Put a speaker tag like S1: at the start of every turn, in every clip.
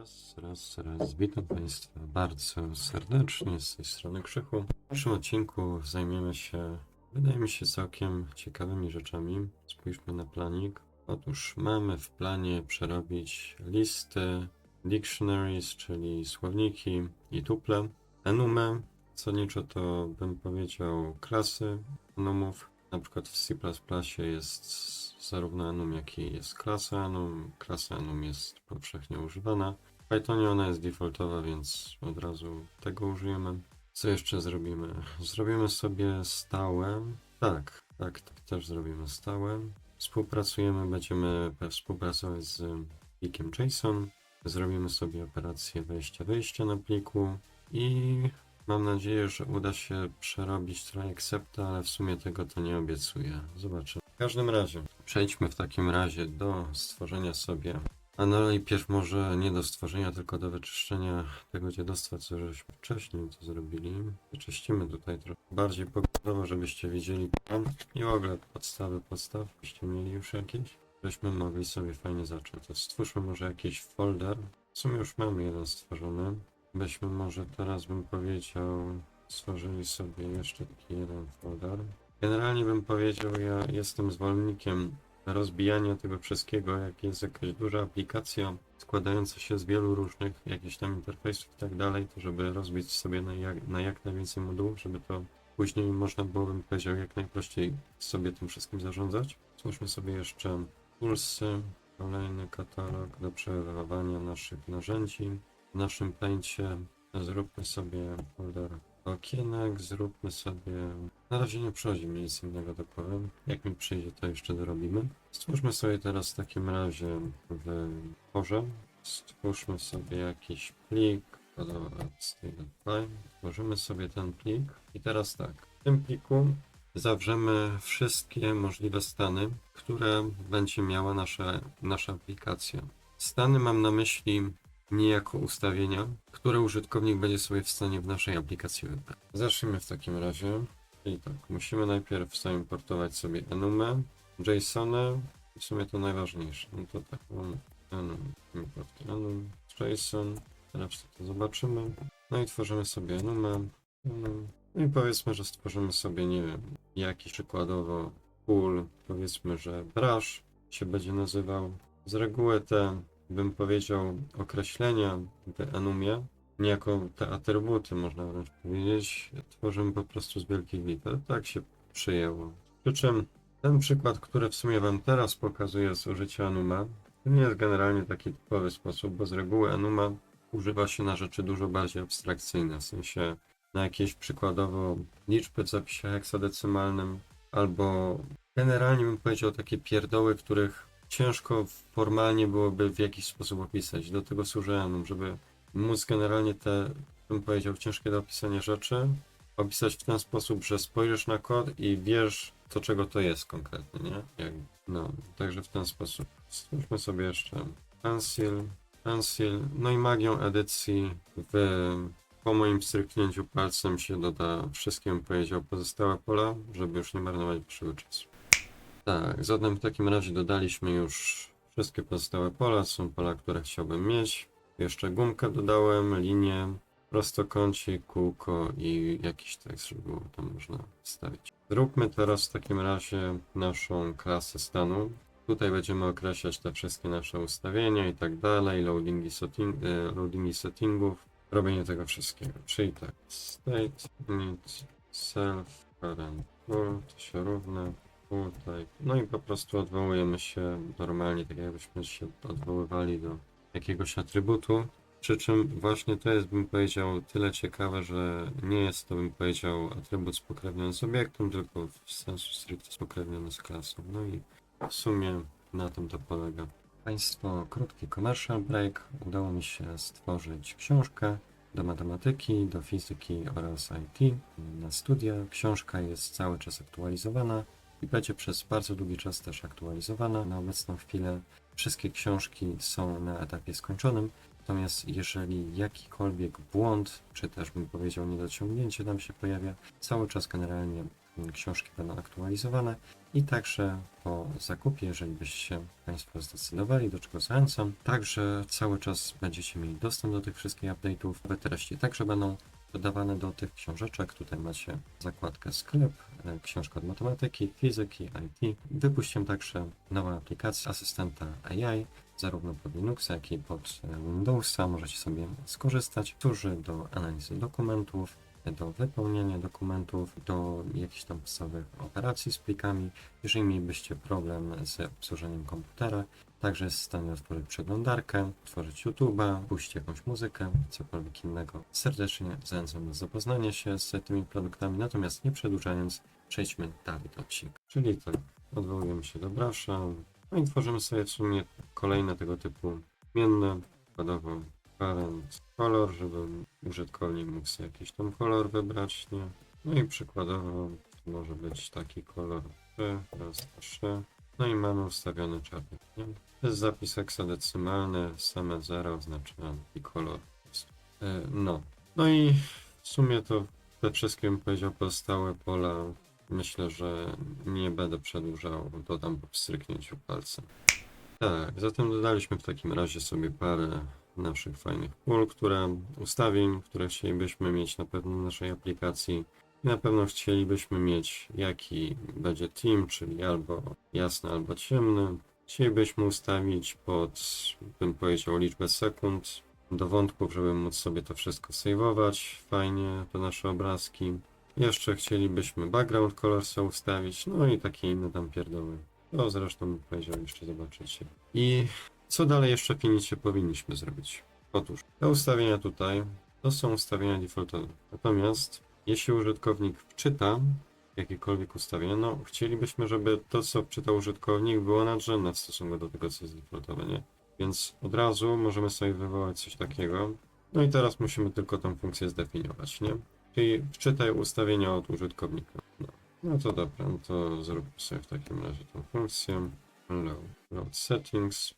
S1: Raz, raz, raz. Witam Państwa bardzo serdecznie z tej strony Krzychu. W pierwszym odcinku zajmiemy się, wydaje mi się, całkiem ciekawymi rzeczami. Spójrzmy na planik. Otóż mamy w planie przerobić listy, dictionaries, czyli słowniki i tuple, enumę, co nieco to bym powiedział klasy enumów. Na przykład w C++ jest zarówno enum, jak i jest klasa enum. Klasa enum jest powszechnie używana. Pythonie ona jest defaultowa, więc od razu tego użyjemy. Co jeszcze zrobimy? Zrobimy sobie stałe. Tak, tak, tak też zrobimy stałe. Współpracujemy, będziemy współpracować z plikiem JSON. Zrobimy sobie operację wejścia-wyjścia na pliku i Mam nadzieję, że uda się przerobić try accepta, ale w sumie tego to nie obiecuję. Zobaczymy. W każdym razie, przejdźmy w takim razie do stworzenia sobie. A no najpierw może nie do stworzenia, tylko do wyczyszczenia tego dziadostwa, co żeśmy wcześniej to zrobili. Wyczyścimy tutaj trochę bardziej pokładowo, żebyście widzieli plan i w ogóle podstawy podstaw, byście mieli już jakieś, żebyśmy mogli sobie fajnie zacząć. To stwórzmy może jakiś folder. W sumie już mamy jeden stworzony. Byśmy może teraz bym powiedział, stworzyli sobie jeszcze taki jeden folder. Generalnie bym powiedział, ja jestem zwolennikiem rozbijania tego wszystkiego, jak jest jakaś duża aplikacja składająca się z wielu różnych jakichś tam interfejsów i tak dalej, to żeby rozbić sobie na jak, na jak najwięcej modułów, żeby to później można było, bym powiedział, jak najprościej sobie tym wszystkim zarządzać. Stwórzmy sobie jeszcze pulsy, kolejny katalog do przechowywania naszych narzędzi. W naszym pęcie zróbmy sobie folder okienek, zróbmy sobie... Na razie nie przychodzi mi nic innego do głowy. Jak mi przyjdzie, to jeszcze dorobimy. Stwórzmy sobie teraz w takim razie w porze. Stwórzmy sobie jakiś plik. Style.py. Tworzymy sobie ten plik. I teraz tak. W tym pliku zawrzemy wszystkie możliwe stany, które będzie miała nasza, nasza aplikacja. Stany mam na myśli niejako ustawienia, które użytkownik będzie sobie w stanie w naszej aplikacji wybrać. Zacznijmy w takim razie. I tak, musimy najpierw zaimportować sobie enumę, JSONę w sumie to najważniejsze. No to tak, mamy enum, import enum, JSON, teraz to zobaczymy. No i tworzymy sobie enumę, enum. No i powiedzmy, że stworzymy sobie, nie wiem, jakiś przykładowo pool, powiedzmy, że brush się będzie nazywał. Z reguły te bym powiedział, określenia w Enumie, niejako te atrybuty, można wręcz powiedzieć, tworzymy po prostu z wielkiej litery. Tak się przyjęło. Przy czym ten przykład, który w sumie Wam teraz pokazuję z użycia Enuma, to nie jest generalnie taki typowy sposób, bo z reguły Enuma używa się na rzeczy dużo bardziej abstrakcyjne, w sensie na jakieś przykładowo liczby w zapisie heksadecymalnym, albo generalnie bym powiedział takie pierdoły, których ciężko formalnie byłoby w jakiś sposób opisać. Do tego służy Enum, żeby móc generalnie te, bym powiedział, ciężkie do opisania rzeczy opisać w ten sposób, że spojrzysz na kod i wiesz, do czego to jest konkretnie, nie? Jak, no, także w ten sposób. Stwórzmy sobie jeszcze pencil, pencil, no i magią edycji w, po moim stryknięciu palcem się doda wszystkie, bym powiedział, pozostałe pola, żeby już nie marnować czasu. Tak, zatem w takim razie dodaliśmy już wszystkie pozostałe pola. Są pola, które chciałbym mieć. Jeszcze gumkę dodałem, linię, prostokącik, kółko i jakiś tekst, żeby było tam można wstawić. Zróbmy teraz w takim razie naszą klasę stanu. Tutaj będziemy określać te wszystkie nasze ustawienia i tak dalej, loadingi, setting, e, loadingi settingów, robienie tego wszystkiego. Czyli tak, state, init, self, current, full, to się równa, Tutaj. No i po prostu odwołujemy się normalnie, tak jakbyśmy się odwoływali do jakiegoś atrybutu. Przy czym właśnie to jest, bym powiedział, tyle ciekawe, że nie jest to, bym powiedział, atrybut spokrewniony z obiektem, tylko w sensu stricte spokrewniony z klasą. No i w sumie na tym to polega. Państwo, krótki commercial break. Udało mi się stworzyć książkę do matematyki, do fizyki oraz IT na studia. Książka jest cały czas aktualizowana i będzie przez bardzo długi czas też aktualizowana. Na obecną chwilę wszystkie książki są na etapie skończonym, natomiast jeżeli jakikolwiek błąd, czy też bym powiedział niedociągnięcie nam się pojawia, cały czas generalnie książki będą aktualizowane i także po zakupie, jeżeli byście się Państwo zdecydowali, do czego zachęcam, także cały czas będziecie mieli dostęp do tych wszystkich update'ów. Treści także będą dodawane do tych książeczek. Tutaj macie zakładkę sklep, e, książka od matematyki, fizyki, IT. Wypuściłem także nową aplikację asystenta AI, zarówno pod Linuxa, jak i pod e, Windowsa. Możecie sobie skorzystać. Służy do analizy dokumentów, do wypełniania dokumentów, do jakichś tam podstawowych operacji z plikami. Jeżeli mielibyście problem z obsłużeniem komputera, także jest stanie otworzyć przeglądarkę, otworzyć YouTube'a, puścić jakąś muzykę, cokolwiek innego. Serdecznie zachęcam do zapoznania się z tymi produktami, natomiast nie przedłużając, przejdźmy dalej do odcinka. Czyli tak, odwołujemy się do Brasza, no i tworzymy sobie w sumie kolejne tego typu zmienne, przykładowo parent kolor, żeby użytkownik mógł sobie jakiś tam kolor wybrać, nie? No i przykładowo może być taki kolor 3, raz, dwa, trzy. No i mamy ustawiony czarny, nie? To jest zapis heksadecymalny, same 0 oznacza i kolor. E, No, no i w sumie to te wszystkie bym powiedział pozostałe pola myślę, że nie będę przedłużał, dodam po pstryknięciu palcem. Tak, zatem dodaliśmy w takim razie sobie parę naszych fajnych pól, które, ustawień, które chcielibyśmy mieć na pewno w naszej aplikacji. I na pewno chcielibyśmy mieć jaki będzie team, czyli albo jasny, albo ciemny. Chcielibyśmy ustawić pod, bym powiedział, liczbę sekund do wątków, żeby móc sobie to wszystko saveować fajnie, te nasze obrazki. Jeszcze chcielibyśmy background color sobie ustawić, no i takie inne tam pierdoły. To zresztą powiedział, jeszcze zobaczycie. I co dalej jeszcze finicie powinniśmy zrobić? Otóż te ustawienia tutaj to są ustawienia defaultowe. Natomiast jeśli użytkownik wczyta jakiekolwiek ustawienia, no chcielibyśmy, żeby to, co wczytał użytkownik, było nadrzędne w stosunku do tego, co jest defaultowe, nie? Więc od razu możemy sobie wywołać coś takiego. No i teraz musimy tylko tą funkcję zdefiniować, nie? Czyli wczytaj ustawienia od użytkownika. No, no to dobra, no to zróbmy sobie w takim razie tą funkcję. Load, load settings,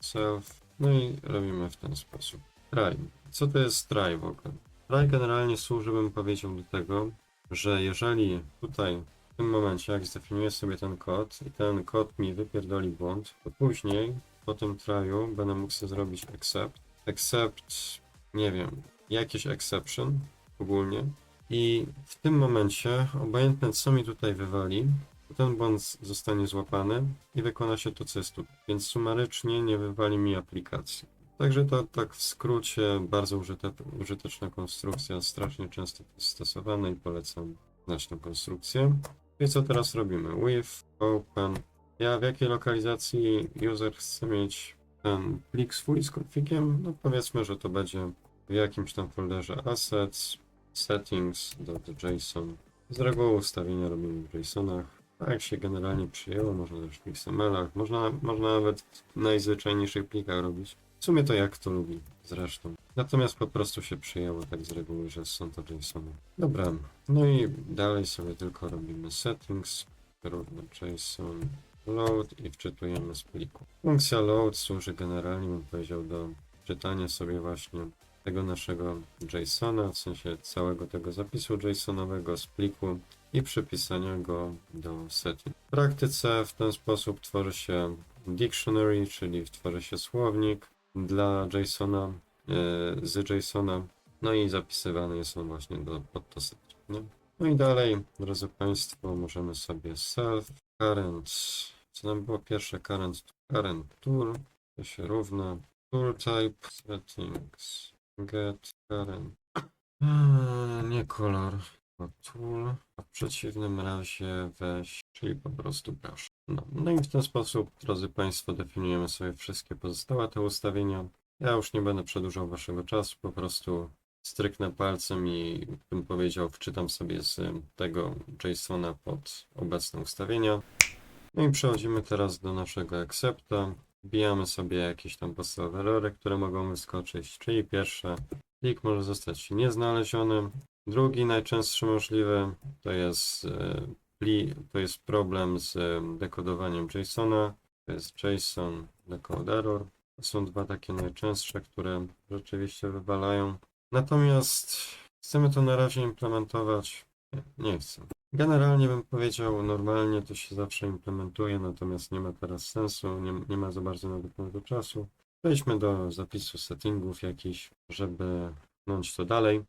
S1: self. No i robimy w ten sposób. Try. Co to jest try w ogóle? Try generalnie służy, bym powiedział, do tego, że jeżeli tutaj w tym momencie, jak zdefiniuję sobie ten kod i ten kod mi wypierdoli błąd, to później po tym tryu będę mógł sobie zrobić accept. Accept, nie wiem, jakieś exception ogólnie. I w tym momencie, obojętne co mi tutaj wywali, ten błąd zostanie złapany i wykona się to, co jest tu. Więc sumarycznie nie wywali mi aplikacji. Także to tak w skrócie, bardzo użyte, użyteczna konstrukcja, strasznie często stosowane i polecam tę konstrukcję. I co teraz robimy? With, open. Ja w jakiej lokalizacji user chce mieć ten plik swój z konfigiem? No powiedzmy, że to będzie w jakimś tam folderze assets, settings, .json. Z reguły ustawienia robimy w JSONach. Tak się generalnie przyjęło, można też w XML-ach, można, można nawet w najzwyczajniejszych plikach robić. W sumie to jak to lubi, zresztą. Natomiast po prostu się przyjęło tak z reguły, że są to JSONy. Dobra, no i dalej sobie tylko robimy settings, równo JSON load i wczytujemy z pliku. Funkcja load służy generalnie, bym powiedział, do czytania sobie właśnie tego naszego JSONa, w sensie całego tego zapisu JSONowego z pliku i przypisania go do setting. W praktyce w ten sposób tworzy się dictionary, czyli tworzy się słownik dla JSONa, e, z JSONa, no i zapisywany jest on właśnie do, pod to setting. Nie? No i dalej, drodzy Państwo, możemy sobie self, current, co nam było pierwsze, current, current tool, to się równa, tool type, settings, get, current, Eee, nie kolor, tool, a w przeciwnym razie weź, czyli po prostu brush. No, no i w ten sposób, drodzy Państwo, definiujemy sobie wszystkie pozostałe te ustawienia. Ja już nie będę przedłużał Waszego czasu, po prostu stryknę palcem i bym powiedział, wczytam sobie z tego JSONa pod obecne ustawienia. No i przechodzimy teraz do naszego accepta. Wbijamy sobie jakieś tam podstawowe erory, które mogą wyskoczyć, czyli pierwsze, plik może zostać nieznaleziony. Drugi, najczęstszy możliwy, to jest, e, to jest problem z e, dekodowaniem JSONa. To jest JSON decode error. To są dwa takie najczęstsze, które rzeczywiście wywalają. Natomiast chcemy to na razie implementować. Nie, nie chcę. Generalnie bym powiedział, normalnie to się zawsze implementuje, natomiast nie ma teraz sensu, nie, nie ma za bardzo nawet na to czasu. Przejdźmy do zapisu settingów jakichś, żeby pchnąć to dalej.